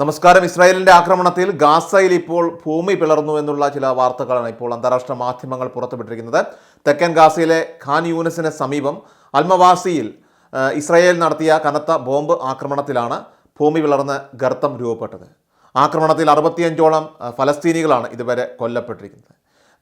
നമസ്കാരം. ഇസ്രായേലിന്റെ ആക്രമണത്തിൽ ഗാസയിൽ ഇപ്പോൾ ഭൂമി പിളർന്നു എന്നുള്ള ചില വാർത്തകളാണ് ഇപ്പോൾ അന്താരാഷ്ട്ര മാധ്യമങ്ങൾ പുറത്തുവിട്ടിരിക്കുന്നത്. തെക്കൻ ഗാസയിലെ ഖാൻ യൂനസിന് സമീപം അൽമവാസിയിൽ ഇസ്രായേൽ നടത്തിയ കനത്ത ബോംബ് ആക്രമണത്തിലാണ് ഭൂമി പിളർന്ന് ഗർത്തം രൂപപ്പെട്ടത്. ആക്രമണത്തിൽ അറുപത്തിയഞ്ചോളം ഫലസ്തീനികളാണ് ഇതുവരെ കൊല്ലപ്പെട്ടിരിക്കുന്നത്.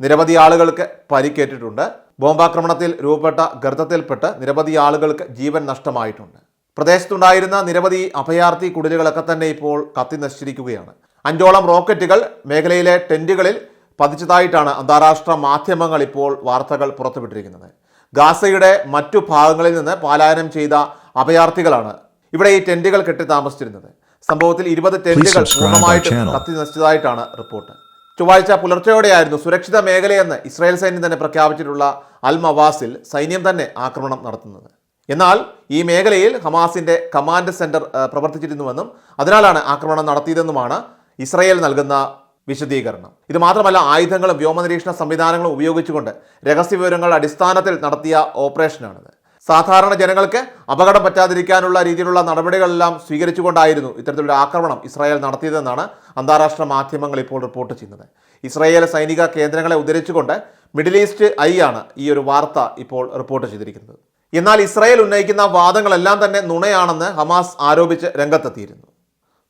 നിരവധി ആളുകൾക്ക് പരിക്കേറ്റിട്ടുണ്ട്. ബോംബാക്രമണത്തിൽ രൂപപ്പെട്ട ഗർത്തത്തിൽപ്പെട്ട് നിരവധി ആളുകൾക്ക് ജീവൻ നഷ്ടമായിട്ടുണ്ട്. പ്രദേശത്തുണ്ടായിരുന്ന നിരവധി അഭയാർത്ഥി കുടിലുകളൊക്കെ തന്നെ ഇപ്പോൾ കത്തി നശിച്ചിരിക്കുകയാണ്. അഞ്ചോളം റോക്കറ്റുകൾ മേഖലയിലെ ടെന്റുകളിൽ പതിച്ചതായിട്ടാണ് അന്താരാഷ്ട്ര മാധ്യമങ്ങൾ ഇപ്പോൾ വാർത്തകൾ പുറത്തുവിട്ടിരിക്കുന്നത്. ഗാസയുടെ മറ്റു ഭാഗങ്ങളിൽ നിന്ന് പാലായനം ചെയ്ത അഭയാർത്ഥികളാണ് ഇവിടെ ഈ ടെന്റുകൾ കെട്ടി താമസിച്ചിരുന്നത്. സംഭവത്തിൽ ഇരുപത് ടെന്റുകൾ പൂർണമായിട്ട്. കത്തി നശിച്ചതായിട്ടാണ് റിപ്പോർട്ട്. ചൊവ്വാഴ്ച പുലർച്ചെയോടെയായിരുന്നു സുരക്ഷിത മേഖലയെന്ന് ഇസ്രായേൽ സൈന്യം തന്നെ പ്രഖ്യാപിച്ചിട്ടുള്ള അൽ മവാസിൽ സൈന്യം തന്നെ ആക്രമണം നടത്തുന്നത്. എന്നാൽ ഈ മേഖലയിൽ ഹമാസിന്റെ കമാൻഡ് സെന്റർ പ്രവർത്തിച്ചിരുന്നുവെന്നും അതിനാലാണ് ആക്രമണം നടത്തിയതെന്നുമാണ് ഇസ്രയേൽ നൽകുന്ന വിശദീകരണം. ഇത് മാത്രമല്ല ആയുധങ്ങളും വ്യോമനിരീക്ഷണ സംവിധാനങ്ങളും ഉപയോഗിച്ചുകൊണ്ട് രഹസ്യ വിവരങ്ങളുടെ അടിസ്ഥാനത്തിൽ നടത്തിയ ഓപ്പറേഷനാണിത്. സാധാരണ ജനങ്ങൾക്ക് അപകടം പറ്റാതിരിക്കാനുള്ള രീതിയിലുള്ള നടപടികളെല്ലാം സ്വീകരിച്ചുകൊണ്ടായിരുന്നു ഇത്തരത്തിലൊരു ആക്രമണം ഇസ്രായേൽ നടത്തിയതെന്നാണ് അന്താരാഷ്ട്ര മാധ്യമങ്ങൾ ഇപ്പോൾ റിപ്പോർട്ട് ചെയ്യുന്നത്. ഇസ്രായേൽ സൈനിക കേന്ദ്രങ്ങളെ ഉദ്ധരിച്ചുകൊണ്ട് മിഡിൽ ഈസ്റ്റ് ഐ ആണ് ഈ ഒരു വാർത്ത ഇപ്പോൾ റിപ്പോർട്ട് ചെയ്തിരിക്കുന്നത്. എന്നാൽ ഇസ്രായേൽ ഉന്നയിക്കുന്ന വാദങ്ങളെല്ലാം തന്നെ നുണയാണെന്ന് ഹമാസ് ആരോപിച്ച് രംഗത്തെത്തിയിരുന്നു.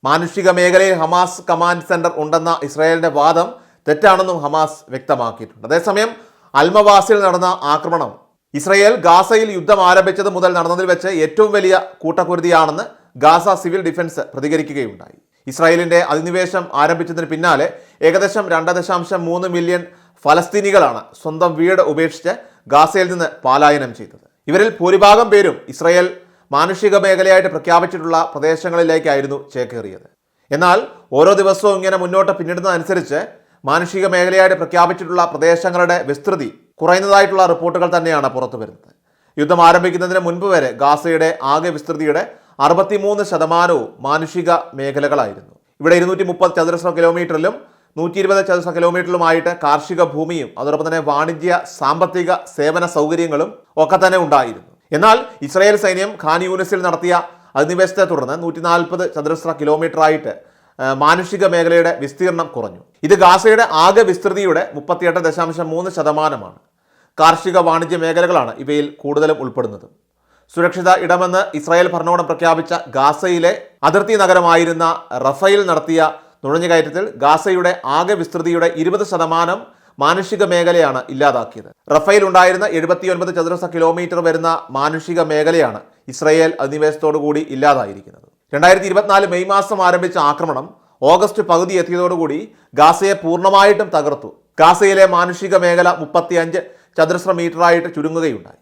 മാനുഷിക മേഖലയിൽ ഹമാസ് കമാൻഡ് സെന്റർ ഉണ്ടെന്ന ഇസ്രായേലിന്റെ വാദം തെറ്റാണെന്നും ഹമാസ് വ്യക്തമാക്കിയിട്ടുണ്ട്. അതേസമയം അൽമവാസിൽ നടന്ന ആക്രമണം ഇസ്രായേൽ ഗാസയിൽ യുദ്ധം ആരംഭിച്ചത് മുതൽ നടന്നതിൽ വെച്ച് ഏറ്റവും വലിയ കൂട്ടക്കുരുതിയാണെന്ന് ഗാസ സിവിൽ ഡിഫൻസ് പ്രതികരിക്കുകയുണ്ടായി. ഇസ്രായേലിന്റെ അധിനിവേശം ആരംഭിച്ചതിന് പിന്നാലെ ഏകദേശം രണ്ട് ദശാംശം മൂന്ന് മില്യൺ ഫലസ്തീനികളാണ് സ്വന്തം വീട് ഉപേക്ഷിച്ച് ഗാസയിൽ നിന്ന് പലായനം ചെയ്തത്. ഇവരിൽ ഭൂരിഭാഗം പേരും ഇസ്രയേൽ മാനുഷിക മേഖലയായിട്ട് പ്രഖ്യാപിച്ചിട്ടുള്ള പ്രദേശങ്ങളിലേക്കായിരുന്നു ചേക്കേറിയത്. എന്നാൽ ഓരോ ദിവസവും ഇങ്ങനെ മുന്നോട്ട് പിന്നിടുന്നതനുസരിച്ച് മാനുഷിക മേഖലയായിട്ട് പ്രഖ്യാപിച്ചിട്ടുള്ള പ്രദേശങ്ങളുടെ വിസ്തൃതി കുറയുന്നതായിട്ടുള്ള റിപ്പോർട്ടുകൾ തന്നെയാണ് പുറത്തു വരുന്നത്. യുദ്ധം ആരംഭിക്കുന്നതിന് മുൻപ് വരെ ഗാസയുടെ ആകെ വിസ്തൃതിയുടെ അറുപത്തിമൂന്ന് ശതമാനവും മാനുഷിക മേഖലകളായിരുന്നു. ഇവിടെ ഇരുന്നൂറ്റി മുപ്പത് ചതുരശ്ര കിലോമീറ്ററിലും നൂറ്റി ഇരുപത് ചതുരശ്ര കിലോമീറ്ററിലുമായിട്ട് കാർഷിക ഭൂമിയും അതോടൊപ്പം തന്നെ വാണിജ്യ സാമ്പത്തിക സേവന സൗകര്യങ്ങളും ഒക്കെ തന്നെ ഉണ്ടായിരുന്നു. എന്നാൽ ഇസ്രായേൽ സൈന്യം ഖാൻ യൂണിസിൽ നടത്തിയ അധിനിവേശത്തെ തുടർന്ന് നൂറ്റി നാൽപ്പത് ചതുരശ്ര കിലോമീറ്ററായിട്ട് മാനുഷിക മേഖലയുടെ വിസ്തീർണം കുറഞ്ഞു. ഇത് ഗാസയുടെ ആകെ വിസ്തൃതിയുടെ മുപ്പത്തിയെട്ട് ദശാംശം മൂന്ന് ശതമാനമാണ്. കാർഷിക വാണിജ്യ മേഖലകളാണ് ഇവയിൽ കൂടുതലും ഉൾപ്പെടുന്നത്. സുരക്ഷിത ഇടമെന്ന് ഇസ്രായേൽ ഭരണകൂടം പ്രഖ്യാപിച്ച ഗാസയിലെ അതിർത്തി നഗരമായിരുന്ന റഫയിൽ നടത്തിയ നുഴഞ്ഞുകയറ്റത്തിൽ ഗാസയുടെ ആകെ വിസ്തൃതിയുടെ ഇരുപത് ശതമാനം മാനുഷിക മേഖലയാണ് ഇല്ലാതാക്കിയത്. റഫേൽ ഉണ്ടായിരുന്ന എഴുപത്തിയൊൻപത് ചതുരശ്ര കിലോമീറ്റർ വരുന്ന മാനുഷിക മേഖലയാണ് ഇസ്രയേൽ അധിനിവേശത്തോടുകൂടി ഇല്ലാതായിരിക്കുന്നത്. രണ്ടായിരത്തി ഇരുപത്തിനാല് മെയ് മാസം ആരംഭിച്ച ആക്രമണം ഓഗസ്റ്റ് പകുതി എത്തിയതോടുകൂടി ഗാസയെ പൂർണമായിട്ടും തകർത്തു. ഗാസയിലെ മാനുഷിക മേഖല മുപ്പത്തിയഞ്ച് ചതുരശ്ര മീറ്ററായിട്ട് ചുരുങ്ങുകയുണ്ടായി.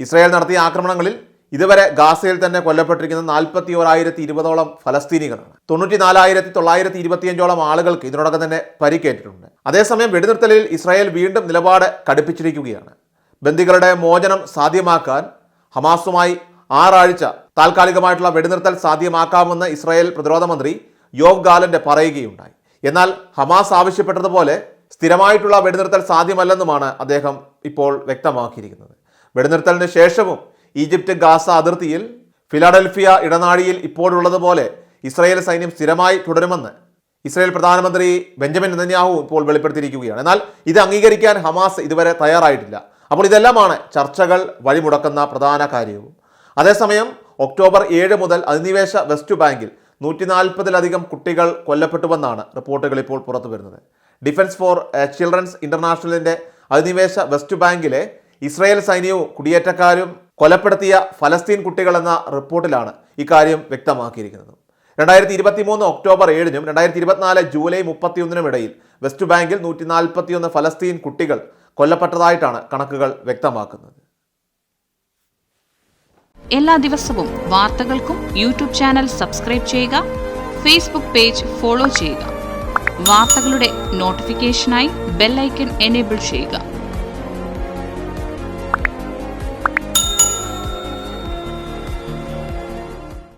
ഇസ്രായേൽ നടത്തിയ ആക്രമണങ്ങളിൽ ഇതുവരെ ഗാസയിൽ തന്നെ കൊല്ലപ്പെട്ടിരിക്കുന്ന നാൽപ്പത്തി ഓരായിരത്തി ഇരുപതോളം ഫലസ്തീനികളാണ്. തൊണ്ണൂറ്റി നാലായിരത്തി തൊള്ളായിരത്തി ഇരുപത്തിയഞ്ചോളം ആളുകൾക്ക് ഇതിനോടൊപ്പം തന്നെ പരിക്കേറ്റിട്ടുണ്ട്. അതേസമയം വെടിനിർത്തലിൽ ഇസ്രായേൽ വീണ്ടും നിലപാട് കടുപ്പിച്ചിരിക്കുകയാണ്. ബന്ദികളുടെ മോചനം സാധ്യമാക്കാൻ ഹമാസുമായി ആറാഴ്ച താൽക്കാലികമായിട്ടുള്ള വെടിനിർത്തൽ സാധ്യമാക്കാമെന്ന് ഇസ്രായേൽ പ്രതിരോധ മന്ത്രി യോവ് ഗാലന്റെ പറയുകയുണ്ടായി. എന്നാൽ ഹമാസ് ആവശ്യപ്പെട്ടതുപോലെ സ്ഥിരമായിട്ടുള്ള വെടിനിർത്തൽ സാധ്യമല്ലെന്നുമാണ് അദ്ദേഹം ഇപ്പോൾ വ്യക്തമാക്കിയിരിക്കുന്നത്. വെടിനിർത്തലിന് ശേഷവും ഈജിപ്റ്റ് ഗാസ അതിർത്തിയിൽ ഫിലാഡൽഫിയ ഇടനാഴിയിൽ ഇപ്പോഴുള്ളതുപോലെ ഇസ്രായേൽ സൈന്യം സ്ഥിരമായി തുടരുമെന്ന് ഇസ്രായേൽ പ്രധാനമന്ത്രി ബെഞ്ചമിൻ നെതന്യാഹു ഇപ്പോൾ വെളിപ്പെടുത്തിയിരിക്കുകയാണ്. എന്നാൽ ഇത് അംഗീകരിക്കാൻ ഹമാസ് ഇതുവരെ തയ്യാറായിട്ടില്ല. അപ്പോൾ ഇതെല്ലാമാണ് ചർച്ചകൾ വഴിമുടക്കുന്ന പ്രധാന കാര്യവും. അതേസമയം ഒക്ടോബർ ഏഴ് മുതൽ അധിനിവേശ വെസ്റ്റ് ബാങ്കിൽ നൂറ്റി നാൽപ്പതിലധികം കുട്ടികൾ കൊല്ലപ്പെട്ടുവെന്നാണ് റിപ്പോർട്ടുകൾ ഇപ്പോൾ പുറത്തു വരുന്നത്. ഡിഫൻസ് ഫോർ ചിൽഡ്രൻസ് ഇന്റർനാഷണലിന്റെ അധിനിവേശ വെസ്റ്റ് ബാങ്കിലെ ഇസ്രായേൽ സൈന്യവും കുടിയേറ്റക്കാരും കൊലപ്പെടുത്തിയ ഫലസ്തീൻ കുട്ടികളെന്ന റിപ്പോർട്ടിലാണ് ഇക്കാര്യം വ്യക്തമാക്കിയിരിക്കുന്നത്. രണ്ടായിരത്തി ഇരുപത്തി മൂന്ന് ഒക്ടോബർ ഏഴിനും രണ്ടായിരത്തി ഇരുപത്തിനാല് ജൂലൈ മുപ്പത്തിയൊന്നിനും ഇടയിൽ വെസ്റ്റ് ബാങ്കിൽ നൂറ്റി നാൽപ്പത്തിയൊന്ന് ഫലസ്തീൻ കുട്ടികൾ കൊല്ലപ്പെട്ടതായിട്ടാണ് കണക്കുകൾ വ്യക്തമാക്കുന്നത്. എല്ലാ ദിവസവും വാർത്തകൾക്കും യൂട്യൂബ് ചാനൽ സബ്സ്ക്രൈബ് ചെയ്യുക ഫേസ്ബുക്ക് പേജ് ഫോളോ ചെയ്യുക. വാർത്തകളുടെ നോട്ടിഫിക്കേഷനായി ബെല്ലൈക്കൺ എനേബിൾ ചെയ്യുക.